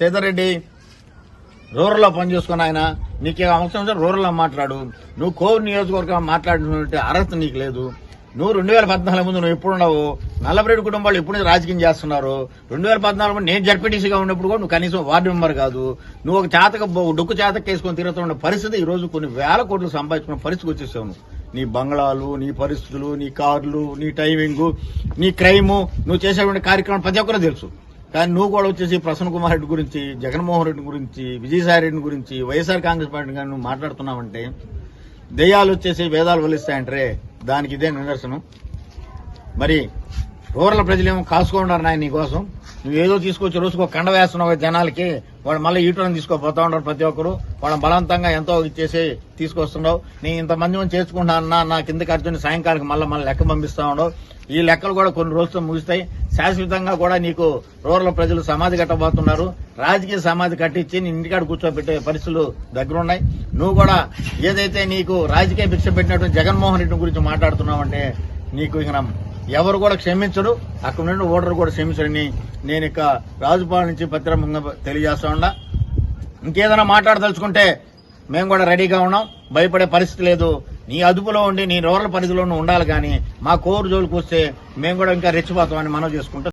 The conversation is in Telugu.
సేదరెడ్డి రూరల్లో పని చేసుకుని ఆయన నీకు అవసరం ఉంటే రూరల్లో మాట్లాడు. నువ్వు కోవిడ్ నియోజకవర్గం మాట్లాడినటువంటి అర్హత నీకు లేదు. నువ్వు రెండు వేల పద్నాలుగు ముందు నువ్వు ఎప్పుడు ఉండవు. నల్లబరెడ్డి కుటుంబాలు ఎప్పుడు రాజకీయం చేస్తున్నారు. రెండు వేల పద్నాలుగు నేను జడ్పీటీసీగా ఉన్నప్పుడు కూడా నువ్వు కనీసం వార్డు మెంబర్ కాదు. నువ్వు ఒక చేతక డొక్కు చేతక వేసుకొని తిరుగుతున్న పరిస్థితి ఈ రోజు కొన్ని వేల కోట్లు సంపాదించుకున్న పరిస్థితికి వచ్చేసావు నువ్వు. నీ బంగ్లాలు నీ పరిస్థితులు నీ కార్లు నీ టైమింగ్ నీ క్రైము నువ్వు చేసేటువంటి కార్యక్రమం ప్రతి ఒక్కరూ తెలుసు. కానీ నువ్వు కూడా వచ్చేసి ప్రసన్న కుమార్ రెడ్డి గురించి జగన్మోహన్ రెడ్డి గురించి విజయసాయి రెడ్డి గురించి వైఎస్ఆర్ కాంగ్రెస్ పార్టీ కానీ నువ్వు మాట్లాడుతున్నావంటే దెయ్యాలు వచ్చేసి వేదాలు వలిస్తాయంటే దానికి ఇదే నిదర్శనం. మరి రూరల్ ప్రజలేమో కాసుకుంటారు నాయన నీకోసం నువ్వు ఏదో తీసుకొచ్చి రోజుకో కండ వేస్తున్నావు జనాలకి. వాడు మళ్ళీ ఈటోని తీసుకోపోతా ఉంటారు ప్రతి ఒక్కరు. వాళ్ళని బలవంతంగా ఎంతో ఇచ్చేసి తీసుకొస్తున్నావు. నీ ఇంతమంది మంది చేసుకుంటున్నా నా కింద ఖర్చుని సాయంకాలం మళ్ళీ మళ్ళీ లెక్క పంపిస్తా ఉండవు. ఈ లెక్కలు కూడా కొన్ని రోజులతో ముగిస్తాయి. శాశ్వతంగా కూడా నీకు రూరల్ ప్రజలు సమాధి కట్టబోతున్నారు. రాజకీయ సమాధి కట్టించి నీ ఇంటికాడ కూర్చోబెట్టే పరిస్థితులు దగ్గరున్నాయి. నువ్వు కూడా ఏదైతే నీకు రాజకీయ భిక్ష పెట్టినటువంటి జగన్మోహన్ రెడ్డి గురించి మాట్లాడుతున్నావంటే నీకు ఇక ఎవరు కూడా క్షమించడు. అక్కడ నుండి ఓటర్ కూడా క్షమించడని నేను ఇక రాజుపాల నుంచి పత్రికంగా తెలియజేస్తా ఉన్నా. ఇంకేదైనా మాట్లాడదలుచుకుంటే మేము కూడా రెడీగా ఉన్నాం. భయపడే పరిస్థితి లేదు. నీ అదుపులో ఉండి నీ రోడ్ల పరిధిలోనూ ఉండాలి కానీ మా కోరు జోలికి వస్తే మేము కూడా ఇంకా రెచ్చిపోతామని మనం చేసుకుంటాం